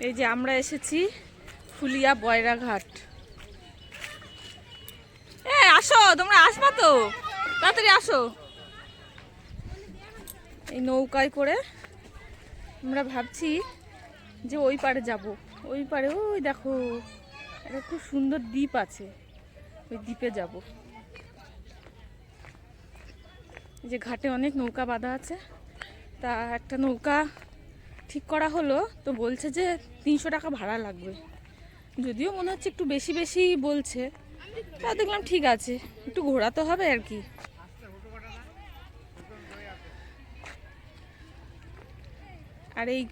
এই যে আমরা এসেছি ফুলিয়া বয়রাঘাট। এ, আসো, তোমরা আসবা তো? তাড়াতাড়ি আসো। এই নৌকায় করে আমরা ভাবছি যে ওই পারে যাব। ওই পারে, ওই দেখো, একটা খুব সুন্দর দ্বীপ আছে। ওই দ্বীপে যাব। যে ঘাটে অনেক নৌকা বাঁধা আছে। তা একটা নৌকা ঠিক করা হলো, তো বলছে যে তিনশো টাকা ভাড়া লাগবে। যদিও মনে হচ্ছে একটু বেশি বেশি বলছে, তা দেখলাম ঠিক আছে, একটু ঘোরাতে হবে আর কি। আর এই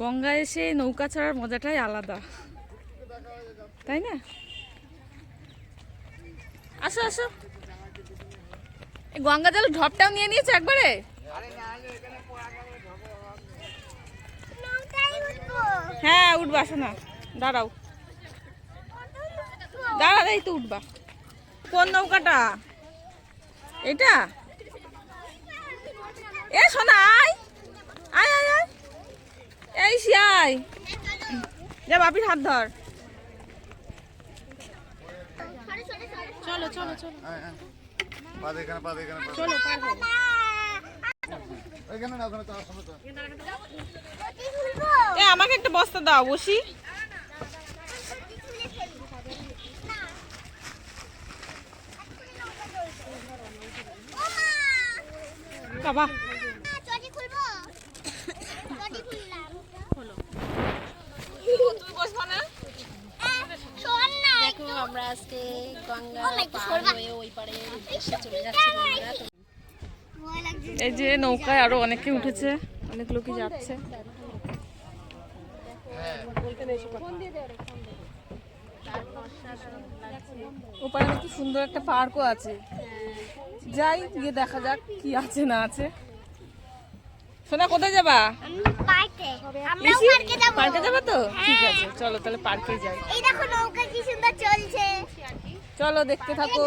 গঙ্গায় এসে নৌকা ছাড়ার মজাটাই আলাদা। তাই না? আসো আসো। গঙ্গা জল ঢপটাও নিয়ে নিয়েছে একবারে? হ্যাঁ উঠবা আসো না দাঁড়াও। দাঁড়া এই তো উঠবা। কোন নৌকাটা? এটা? এ শোনা আয়। আয় আয় আয়। এই শিয়াই যা বাপির হাত ধর। চলো চলো চলো। চলো পার আমাকে একটা বস্তা দাও বসি। বাবা। তুমি বসবা না? দেখো আমরা আজকে গঙ্গা পার হয়ে ওই পারে চলে যাচ্ছি এই যে নৌকায় আরও অনেকে উঠেছে অনেক লোকই যাচ্ছে। ওপারে নাকি সুন্দর একটা পার্কও আছে। যাই গিয়ে দেখা যাক কি আছে না আছে। সোনা কোথায় যাবা? পার্কে। যাব। পার্কে যাবা তো? ঠিক আছে চলো তাহলে পার্কে যাই। এই দেখো নৌকা কি সুন্দর চলছে। চলো দেখতে থাকো।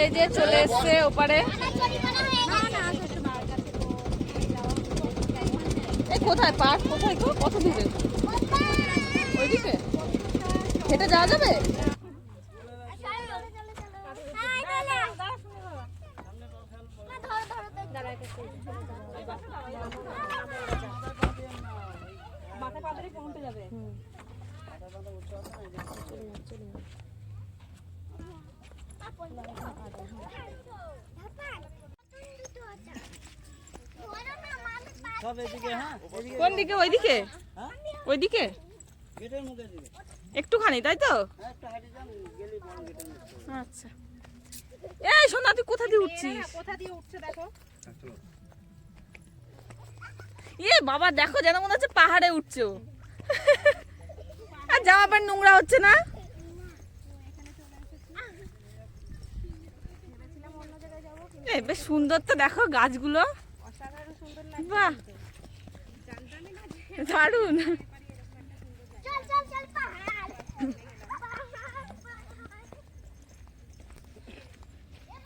এই যে চলে এসছে ওপারে। কোথায় পার্ক? কোথায় গো? কত দূরে? ওইদিকে? হেঁটে যাওয়া যাবে? সব এদিকে হ্যাঁ এদিকে কোন দিকে? ওইদিকে? হ্যাঁ? ওইদিকে? একটুখানি তাই তো? হ্যাঁ, আচ্ছা। এই সোনা তুই কোথা দিয়ে উঠছিস? এ বাবা দেখো যেন মনে হচ্ছে পাহাড়ে উঠছো। আর জামা প্যান্ট নোংরা হচ্ছে না? বেশ সুন্দর তো দেখো গাছগুলো। দারুণ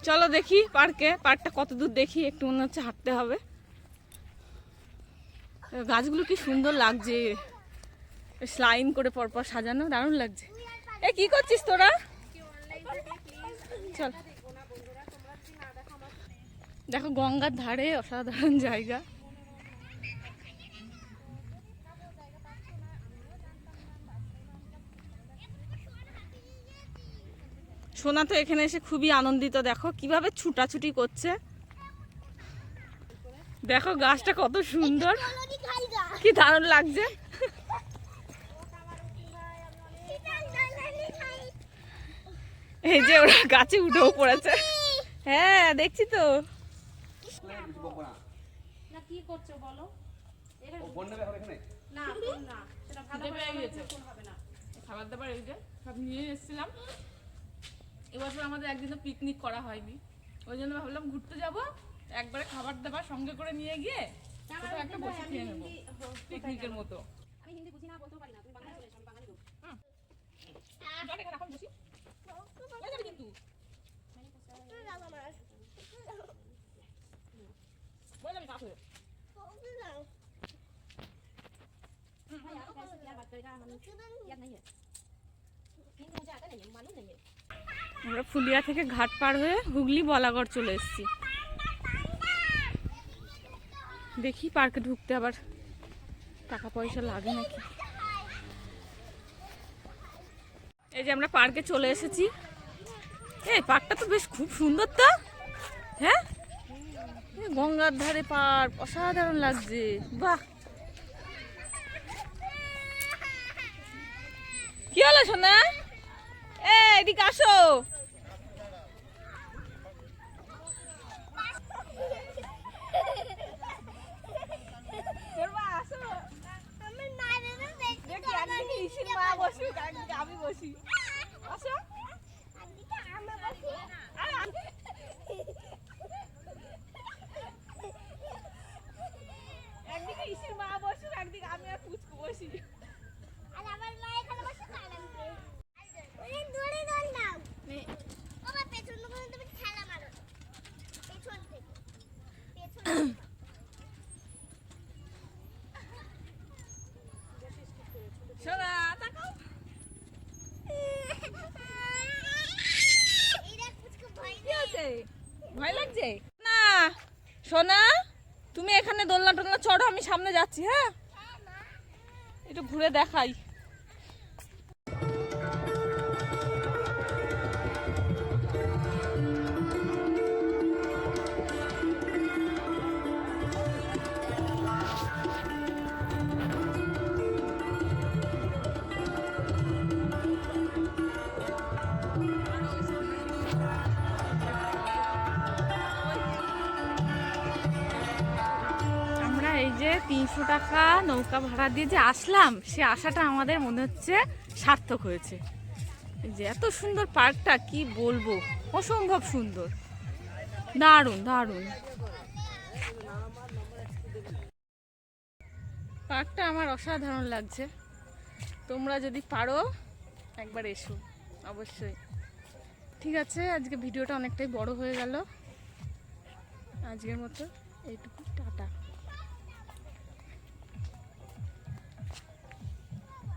চল দেখি পার্কে, পার্কটা কত দূর দেখি, একটু মনে হচ্ছে হাঁটতে হবে। গাছগুলো কি সুন্দর লাগছে। বেশ লাইন করে পরপর সাজানো, দারুণ লাগছে। এ, কি করছিস তোরা? চল। দেখো গঙ্গার ধারে অসাধারণ জায়গা। সোনা তো এখানে এসে খুবই আনন্দিত দেখো কীভাবে ছুটাছুটি করছে। দেখো গাছটা কত সুন্দর। কি দারুণ লাগছে। এই যে ওরা গাছে উঠেও পড়েছে। হ্যাঁ দেখছি তো। না। কি করছ বলো? খিদে পেয়ে গেছে। খাবার দাবার এই যে সব নিয়ে এসেছিলাম। এবছর আমাদের একদিনও পিকনিক করা হয়নি। ওই জন্য ভাবলাম ঘুরতে যাব একবারে খাবার দাবার সঙ্গে করে নিয়ে গিয়ে কোথাও একটা বসে খেয়ে নেব। পিকনিকের মতো। আমি হিন্দি বুঝি না বলতেও পারি না তুমি বাংলা চলে এসো, আমি বাঙালি লোক। এখন কিন্তু। আমরা ফুলিয়া থেকে ঘাট পার হয়ে হুগলি বলাগড় চলে এসেছি। দেখি পার্কে ঢুকতে আবার টাকা পয়সা লাগে নাকি। এই যে আমরা পার্কে চলে এসেছি। এই পার্কটা তো বেশ খুব সুন্দর তো। হ্যাঁ? গঙ্গার ধারে পার্ক, অসাধারণ লাগছে। বাহ! হলো, সোনা? এই, এদিকে আসো। আমি বসি? আসো। একদিকে ইসির মা বসুক, একদিকে আমি আর পুচকু বসি আর আমার মা এখানে বসে কাঁদাচ্ছে ওরে দৌড়ে দৌড় নাও বাবা পেছন থেকে তুমি খেলা মারো পেছন থেকে পেছন থেকে। সোনা তাকাও। ভয় লাগছে? না সোনা তুমি এখানে দোলনা টোলনা চড়ো আমি সামনে যাচ্ছি হ্যাঁ? একটু ঘুরে দেখাই। তিনশো টাকা নৌকা ভাড়া দিয়ে যে আসলাম, সে আশাটা আমাদের মনে হচ্ছে সার্থক হয়েছে। যে এত সুন্দর পার্কটা, কি বলব? অসম্ভব সুন্দর। দারুণ দারুণ। পার্কটা আমার অসাধারণ লাগছে। তোমরা যদি পারো, একবার এসো, অবশ্যই। ঠিক আছে, আজকে ভিডিওটা অনেকটাই বড় হয়ে গেল। আজকের মতো এইটুকু টাটা।